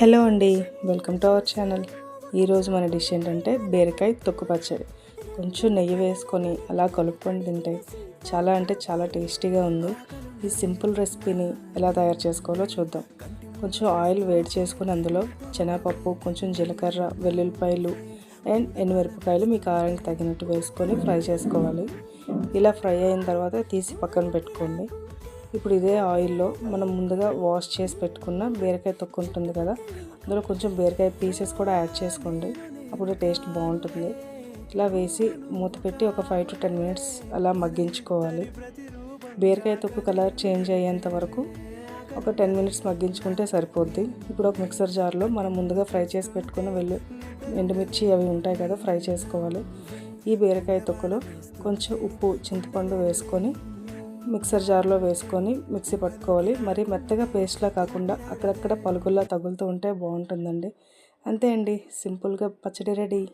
Hello అండి welcome to our channel. ఈరోజు మన డిష్ ఏంటంటే బీరకాయ తొక్కు పచ్చడి. కొంచెం నెయ్యి వేసుకొని అలా కలుపుకొని తింటే చాలా అంటే చాలా టేస్టీగా ఉంది. ఈ సింపుల్ రెసిపీని ఎలా తయారు చేసుకోవాలో చూద్దాం. కొంచెం ఆయిల్ వేడి చేసుకొని అందులో శనగపప్పు కొంచెం జీలకర్ర వెల్లుల్లిపాయలు అండ్ ఎనిమిరపకాయలు మీ కారానికి తగినట్టు వేసుకొని ఫ్రై చేసుకోవాలి. ఇలా ఫ్రై అయిన తర్వాత తీసి పక్కన పెట్టుకోండి. ఇప్పుడు ఇదే ఆయిల్లో మనం ముందుగా వాష్ చేసి పెట్టుకున్న బీరకాయ తొక్కు ఉంటుంది కదా అందులో కొంచెం బీరకాయ పీసెస్ కూడా యాడ్ చేసుకోండి. అప్పుడు టేస్ట్ బాగుంటుంది. ఇలా వేసి మూత పెట్టి ఒక ఫైవ్ టు టెన్ మినిట్స్ అలా మగ్గించుకోవాలి. బీరకాయ తొక్కు కలర్ చేంజ్ అయ్యేంత వరకు ఒక టెన్ మినిట్స్ మగ్గించుకుంటే సరిపోద్ది. ఇప్పుడు ఒక మిక్సర్ జార్లో మనం ముందుగా ఫ్రై చేసి పెట్టుకున్న వెల్లు ఎండుమిర్చి అవి ఉంటాయి కదా ఫ్రై చేసుకోవాలి. ఈ బీరకాయ తొక్కులో కొంచెం ఉప్పు చింతపండు వేసుకొని మిక్సర్ జార్లో వేసుకొని మిక్సీ పట్టుకోవాలి. మరి మెత్తగా పేస్ట్లా కాకుండా అక్కడక్కడ పలుగుల్లా తగులుతూ ఉంటే బాగుంటుందండి. అంతే అండి. సింపుల్గా పచ్చడి రెడీ.